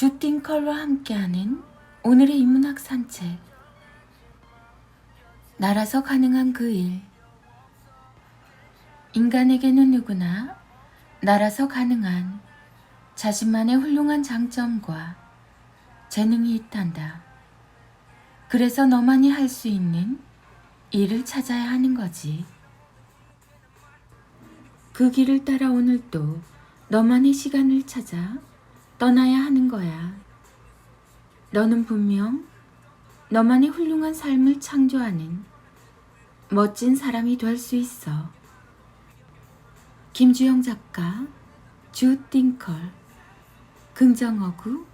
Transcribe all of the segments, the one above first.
주띵컬과 함께하는 오늘의 인문학 산책. 나라서 가능한 그 일. 인간에게는 누구나 나라서 가능한 자신만의 훌륭한 장점과 재능이 있단다. 그래서 너만이 할 수 있는 일을 찾아야 하는 거지. 그 길을 따라 오늘도 너만의 시간을 찾아 떠나야 하는 거야. 너는 분명 너만의 훌륭한 삶을 창조하는 멋진 사람이 될 수 있어. 김주영 작가, 주 띵컬, 긍정어구,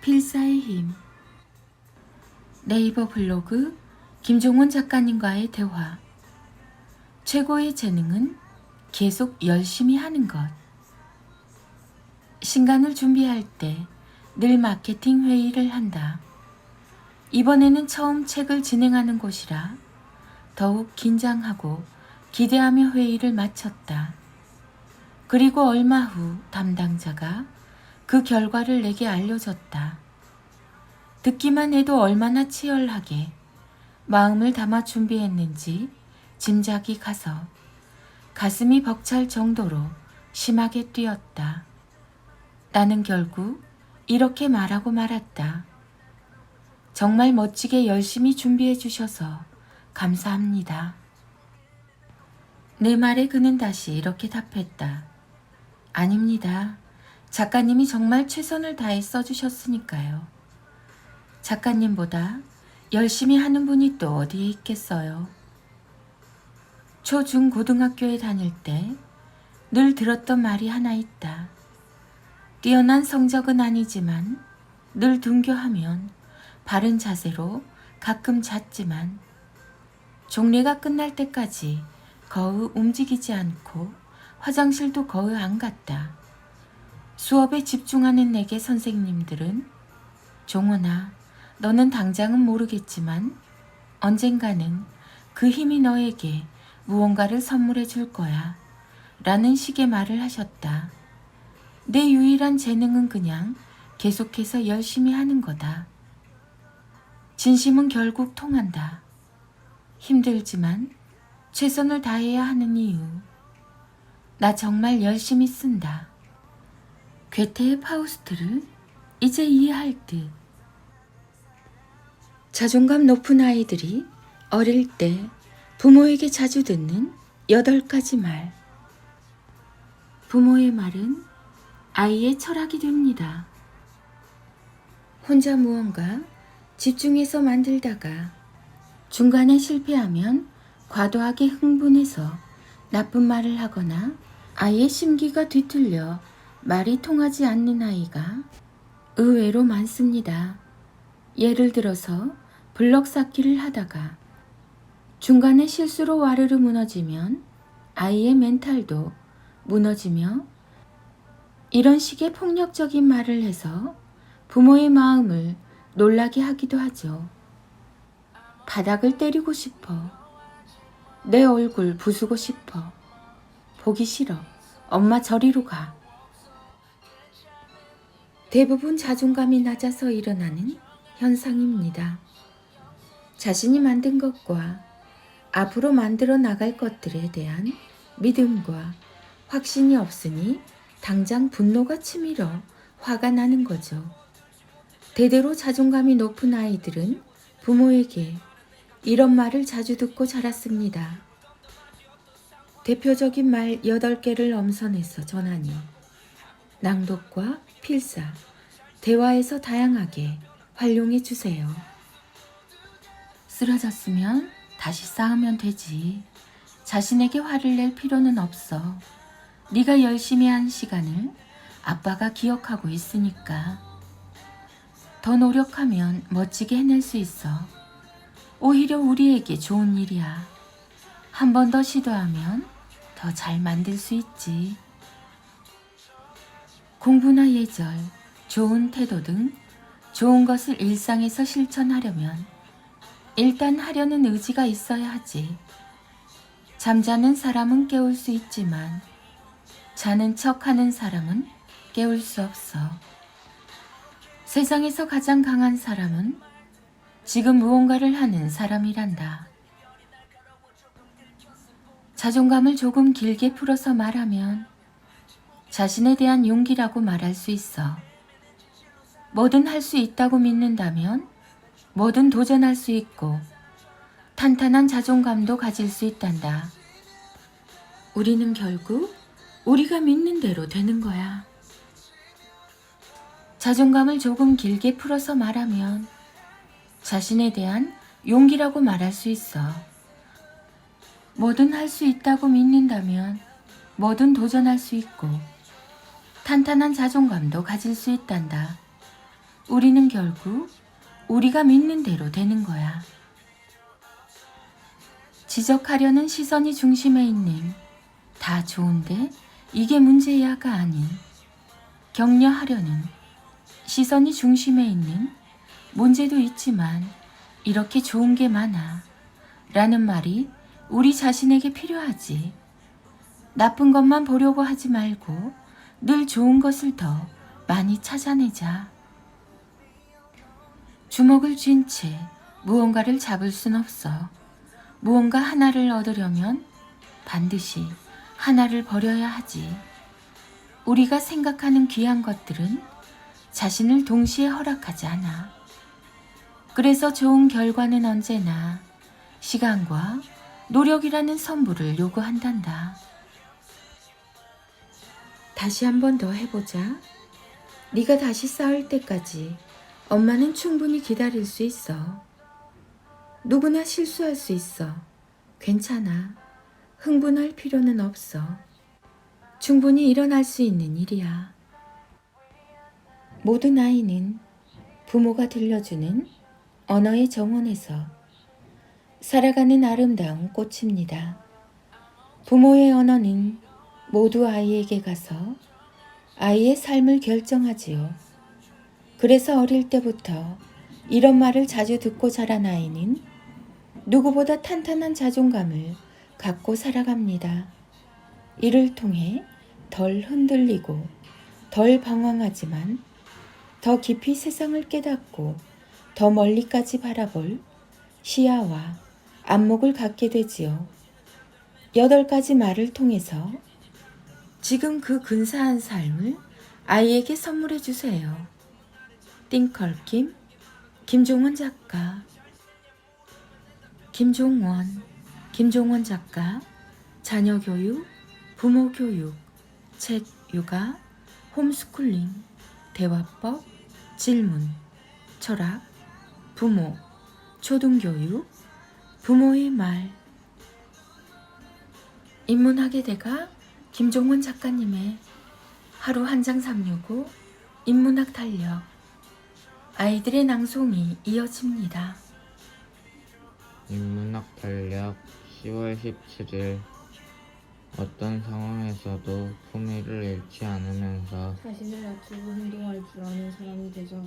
필사의 힘. 네이버 블로그 김종원 작가님과의 대화. 최고의 재능은 계속 열심히 하는 것. 신간을 준비할 때 늘 마케팅 회의를 한다. 이번에는 처음 책을 진행하는 곳이라 더욱 긴장하고 기대하며 회의를 마쳤다. 그리고 얼마 후 담당자가 그 결과를 내게 알려줬다. 듣기만 해도 얼마나 치열하게 마음을 담아 준비했는지 짐작이 가서 가슴이 벅찰 정도로 심하게 뛰었다. 나는 결국 이렇게 말하고 말았다. 정말 멋지게 열심히 준비해 주셔서 감사합니다. 내 말에 그는 다시 이렇게 답했다. 아닙니다. 작가님이 정말 최선을 다해 써주셨으니까요. 작가님보다 열심히 하는 분이 또 어디에 있겠어요. 초, 중, 고등학교에 다닐 때 늘 들었던 말이 하나 있다. 뛰어난 성적은 아니지만 늘 등교하면 바른 자세로 가끔 잤지만 종례가 끝날 때까지 거의 움직이지 않고 화장실도 거의 안 갔다. 수업에 집중하는 내게 선생님들은 종원아, 너는 당장은 모르겠지만 언젠가는 그 힘이 너에게 무언가를 선물해 줄 거야. 라는 식의 말을 하셨다. 내 유일한 재능은 그냥 계속해서 열심히 하는 거다. 진심은 결국 통한다. 힘들지만 최선을 다해야 하는 이유. 나 정말 열심히 쓴다. 괴테의 파우스트를 이제 이해할 듯. 자존감 높은 아이들이 어릴 때 부모에게 자주 듣는 여덟 가지 말. 부모의 말은 아이의 철학이 됩니다. 혼자 무언가 집중해서 만들다가 중간에 실패하면 과도하게 흥분해서 나쁜 말을 하거나 아이의 심기가 뒤틀려 말이 통하지 않는 아이가 의외로 많습니다. 예를 들어서 블럭 쌓기를 하다가 중간에 실수로 와르르 무너지면 아이의 멘탈도 무너지며 이런 식의 폭력적인 말을 해서 부모의 마음을 놀라게 하기도 하죠. 바닥을 때리고 싶어. 내 얼굴 부수고 싶어. 보기 싫어. 엄마 저리로 가. 대부분 자존감이 낮아서 일어나는 현상입니다. 자신이 만든 것과 앞으로 만들어 나갈 것들에 대한 믿음과 확신이 없으니 당장 분노가 치밀어 화가 나는 거죠. 대대로 자존감이 높은 아이들은 부모에게 이런 말을 자주 듣고 자랐습니다. 대표적인 말 8개를 엄선해서 전하니 낭독과 필사, 대화에서 다양하게 활용해 주세요. 쓰러졌으면 다시 쌓으면 되지. 자신에게 화를 낼 필요는 없어. 네가 열심히 한 시간을 아빠가 기억하고 있으니까. 더 노력하면 멋지게 해낼 수 있어. 오히려 우리에게 좋은 일이야. 한 번 더 시도하면 더 잘 만들 수 있지. 공부나 예절, 좋은 태도 등 좋은 것을 일상에서 실천하려면 일단 하려는 의지가 있어야 하지. 잠자는 사람은 깨울 수 있지만 자는 척 하는 사람은 깨울 수 없어. 세상에서 가장 강한 사람은 지금 무언가를 하는 사람이란다. 자존감을 조금 길게 풀어서 말하면 자신에 대한 용기라고 말할 수 있어. 뭐든 할 수 있다고 믿는다면 뭐든 도전할 수 있고 탄탄한 자존감도 가질 수 있단다. 우리는 결국 우리가 믿는 대로 되는 거야. 자존감을 조금 길게 풀어서 말하면 자신에 대한 용기라고 말할 수 있어. 뭐든 할 수 있다고 믿는다면 뭐든 도전할 수 있고 탄탄한 자존감도 가질 수 있단다. 우리는 결국 우리가 믿는 대로 되는 거야. 지적하려는 시선이 중심에 있는 다 좋은데 이게 문제야가 아닌 격려하려는 시선이 중심에 있는 문제도 있지만 이렇게 좋은 게 많아 라는 말이 우리 자신에게 필요하지. 나쁜 것만 보려고 하지 말고 늘 좋은 것을 더 많이 찾아내자. 주먹을 쥔 채 무언가를 잡을 순 없어. 무언가 하나를 얻으려면 반드시 하나를 버려야 하지. 우리가 생각하는 귀한 것들은 자신을 동시에 허락하지 않아. 그래서 좋은 결과는 언제나 시간과 노력이라는 선물을 요구한단다. 다시 한 번 더 해보자. 네가 다시 싸울 때까지 엄마는 충분히 기다릴 수 있어. 누구나 실수할 수 있어. 괜찮아. 흥분할 필요는 없어. 충분히 일어날 수 있는 일이야. 모든 아이는 부모가 들려주는 언어의 정원에서 살아가는 아름다운 꽃입니다. 부모의 언어는 모두 아이에게 가서 아이의 삶을 결정하지요. 그래서 어릴 때부터 이런 말을 자주 듣고 자란 아이는 누구보다 탄탄한 자존감을 갖고 살아갑니다. 이를 통해 덜 흔들리고 덜 방황하지만 더 깊이 세상을 깨닫고 더 멀리까지 바라볼 시야와 안목을 갖게 되지요. 여덟 가지 말을 통해서 지금 그 근사한 삶을 아이에게 선물해 주세요. 띵컬킴, 김종원 작가, 김종원, 김종원 작가, 자녀 교육, 부모 교육, 책 육아, 홈스쿨링, 대화법, 질문, 철학, 부모, 초등교육, 부모의 말. 인문학의 대가 김종원 작가님의 하루 한 장 365 인문학 달력. 아이들의 낭송이 이어집니다. 인문학 달력 10월 17일 어떤 상황에서도 품위를 잃지 않으면서 자신을 낮추고 행동할 줄 아는 사람이 되자.